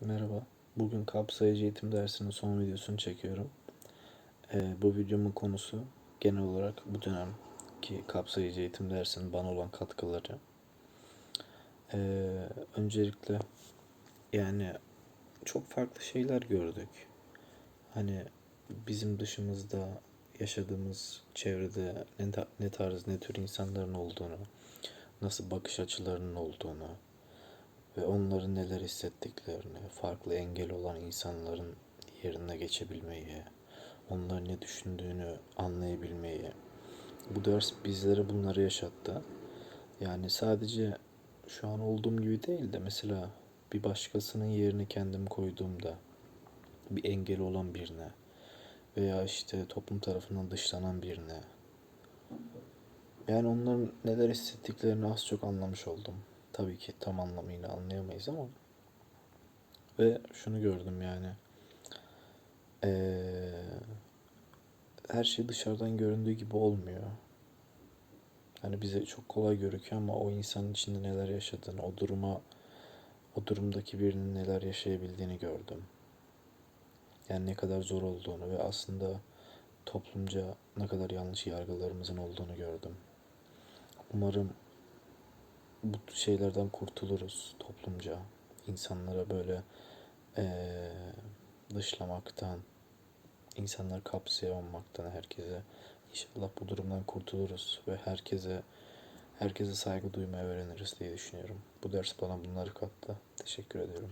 Merhaba. Bugün kapsayıcı eğitim dersinin son videosunu çekiyorum. Ee, bu videomun konusu genel olarak bu dönemki kapsayıcı eğitim dersinin bana olan katkıları. Ee, öncelikle yani çok farklı şeyler gördük. Hani bizim dışımızda yaşadığımız çevrede ne, ne tarz ne tür insanların olduğunu, nasıl bakış açılarının olduğunu, ve onların neler hissettiklerini, farklı engel olan insanların yerine geçebilmeyi, onların ne düşündüğünü anlayabilmeyi. Bu ders bizlere bunları yaşattı. Yani sadece şu an olduğum gibi değil de mesela bir başkasının yerine kendimi koyduğumda bir engel olan birine veya işte toplum tarafından dışlanan birine yani onların neler hissettiklerini az çok anlamış oldum. Tabii ki tam anlamıyla anlayamayız ama ve şunu gördüm yani ee, her şey dışarıdan göründüğü gibi olmuyor. Hani bize çok kolay görüküyor ama o insanın içinde neler yaşadığını, o duruma, o durumdaki birinin neler yaşayabildiğini gördüm. Yani ne kadar zor olduğunu ve aslında toplumca ne kadar yanlış yargılarımızın olduğunu gördüm. Umarım bu şeylerden kurtuluruz toplumca. İnsanlara böyle eee, dışlamaktan, insanları kapsayamamaktan herkese. İnşallah bu durumdan kurtuluruz ve herkese herkese saygı duymayı öğreniriz diye düşünüyorum. Bu ders bana bunları kattı. Teşekkür ediyorum.